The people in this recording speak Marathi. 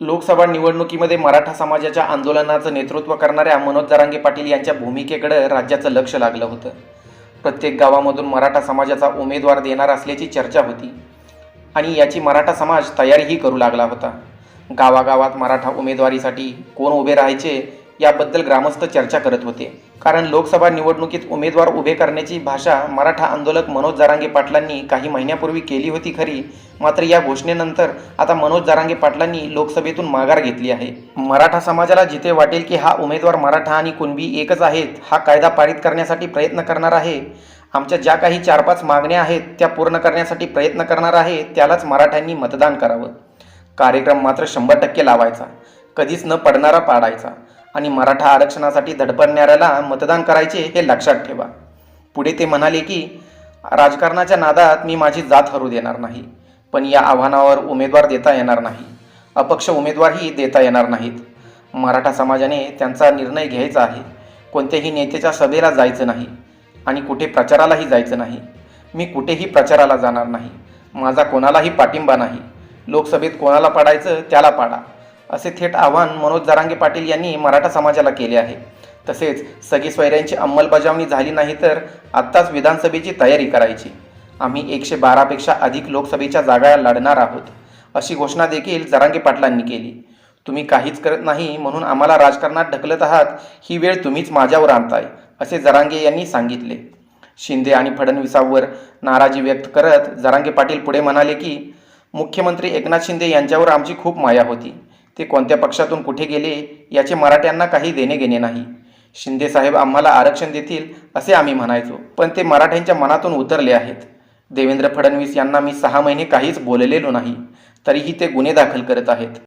लोकसभा निवडणुकीमध्ये मराठा समाजाच्या आंदोलनाचं नेतृत्व करणाऱ्या मनोज जरांगे पाटील यांच्या भूमिकेकडे राज्याचं लक्ष लागलं होतं. प्रत्येक गावामधून मराठा समाजाचा उमेदवार देणार असल्याची चर्चा होती आणि याची मराठा समाज तयारीही करू लागला होता. गावागावात मराठा उमेदवारीसाठी कोण उभे राहायचे याबद्दल ग्रामस्थ चर्चा करत होते. कारण लोकसभा निवडणुकीत उमेदवार उभे करण्याची भाषा मराठा आंदोलक मनोज जारांगे पाटलांनी काही महिन्यापूर्वी केली होती खरी. मात्र या घोषणेनंतर आता मनोज जारांगे पाटलांनी लोकसभेतून माघार घेतली आहे. मराठा समाजाला जिथे वाटेल की हा उमेदवार मराठा आणि कुणबी एकच आहेत हा कायदा पारित करण्यासाठी प्रयत्न करणार आहे. आमच्या ज्या काही चार पाच मागण्या आहेत त्या पूर्ण करण्यासाठी प्रयत्न करणार आहे त्यालाच मराठ्यांनी मतदान करावं. कार्यक्रम मात्र शंभर टक्के लावायचा. कधीच न पडणारा पाडायचा. आणि मराठा आरक्षणासाठी धडपडणाऱ्याला मतदान करायचे हे लक्षात ठेवा. पुढे ते म्हणाले की राजकारणाच्या नादात मी माझी जात हरू देणार नाही पण या आव्हानावर उमेदवार देता येणार नाही अपक्ष उमेदवारही देता येणार नाहीत. मराठा समाजाने त्यांचा निर्णय घ्यायचा आहे. कोणत्याही नेत्याच्या सभेला जायचं नाही आणि कुठे प्रचारालाही जायचं नाही. मी कुठेही प्रचाराला जाणार नाही. माझा कोणालाही पाठिंबा नाही. लोकसभेत कोणाला पाडायचं त्याला पाडा. असे थेट आव्हान मनोज जरांगे पाटील यांनी मराठा समाजाला केले आहे. तसेच सगळी स्वैऱ्यांची अंमलबजावणी झाली नाही तर आत्ताच विधानसभेची तयारी करायची. आम्ही एकशे बारापेक्षा अधिक लोकसभेच्या जागा लढणार आहोत अशी घोषणा देखील जरांगे पाटलांनी केली. तुम्ही काहीच करत नाही म्हणून आम्हाला राजकारणात ढकलत आहात ही वेळ तुम्हीच माझ्यावर आणताय असे जरांगे यांनी सांगितले. शिंदे आणि फडणवीसांवर नाराजी व्यक्त करत जरांगे पाटील पुढे म्हणाले की मुख्यमंत्री एकनाथ शिंदे यांच्यावर आमची खूप माया होती. ते कोणत्या पक्षातून कुठे गेले याचे मराठ्यांना काही देणे घेणे नाही शिंदेसाहेब आम्हाला आरक्षण देतील असे आम्ही म्हणायचो. पण ते मराठ्यांच्या मनातून उतरले आहेत. देवेंद्र फडणवीस यांना मी सहा महिने काहीच बोललेलो नाही तरीही ते गुन्हे दाखल करत आहेत.